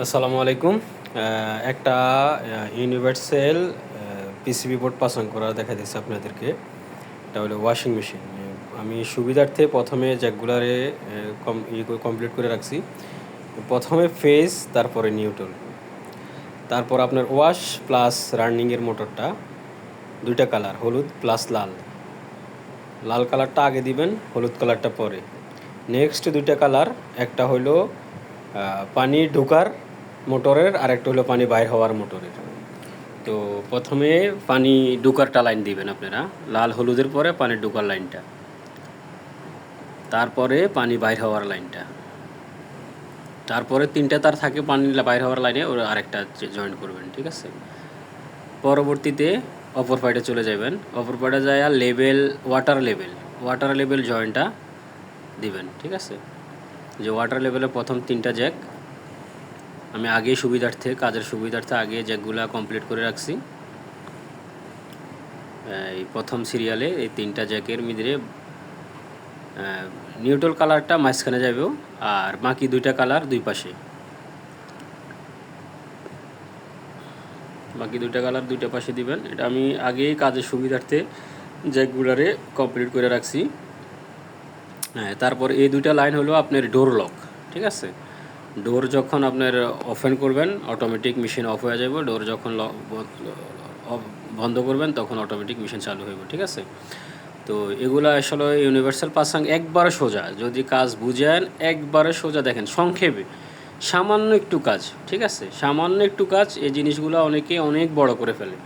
আসসালামু আলাইকুম। একটা ইউনিভার্সাল পিসিবি বোর্ড পাসং করা দেখা দিচ্ছে আপনাদেরকে। এটা হলো ওয়াশিং মেশিন আমি সুবিধার্থে প্রথমে জ্যাকগুলারে কম কমপ্লিট করে রাখছি। প্রথমে ফেজ তারপরে নিউট্রল তারপর আপনার ওয়াশ প্লাস রানিংয়ের মোটরটা দুইটা কালার হলুদ প্লাস লাল। লাল কালারটা আগে দিবেন, হলুদ কালারটা পরে। নেক্সট দুইটা কালার একটা হলো পানি ঢোকার মোটরের আর একটা হলো পানি বাইর হওয়ার মোটরের। তো প্রথমে পানি ঢোকারটা লাইন দিবেন আপনারা। লাল হলুদের পরে পানি ঢোকার লাইনটা। তারপরে পানি বাইর হওয়ার লাইনটা। তারপরে তিনটা তার থাকে পানি বাইর হওয়ার লাইনে, ওরা আরেকটা জয়েন করবেন, ঠিক আছে? পরবর্তীতে অপর পাইডে চলে যাবেন। অপর পাইডে যায় level water level water level জয়েন্টটা দিবেন, ঠিক আছে? যে ওয়াটার লেভেলের প্রথম তিনটা জ্যাক আমি আগেই সুবিধার্থে, কাজের সুবিধার্থে আগে জ্যাকগুলা কমপ্লিট করে রাখছি। এই প্রথম সিরিয়ালে এই তিনটা জ্যাকের মিদরে নিউট্রাল কালারটা মাঝখানে যাবেও আর বাকি দুইটা কালার দুই পাশে। বাকি দুইটা কালার দুইটা পাশে দিবেন। এটা আমি আগেই কাজের সুবিধার্থে জ্যাকগুলারে কমপ্লিট করে রাখছি। হ্যাঁ তারপর এই দুইটা লাইন হলো আপনার ডোর লক ঠিক আছে? ডোর যখন আপনার ওপেন করবেন অটোমেটিক মেশিন অফ হয়ে যাবে। ডোর যখন বন্ধ করবেন, তখন অটোমেটিক মেশিন চালু হইব, ঠিক আছে? তো এগুলো আসলে ইউনিভার্সাল পাসাং একবারে সোজা। যদি কাজ বুঝেন, একবারে সোজা। দেখেন, সংক্ষেপে, সামান্য একটু কাজ, ঠিক আছে? সামান্য একটু কাজ, এই জিনিসগুলো অনেকে অনেক বড় করে ফেলে।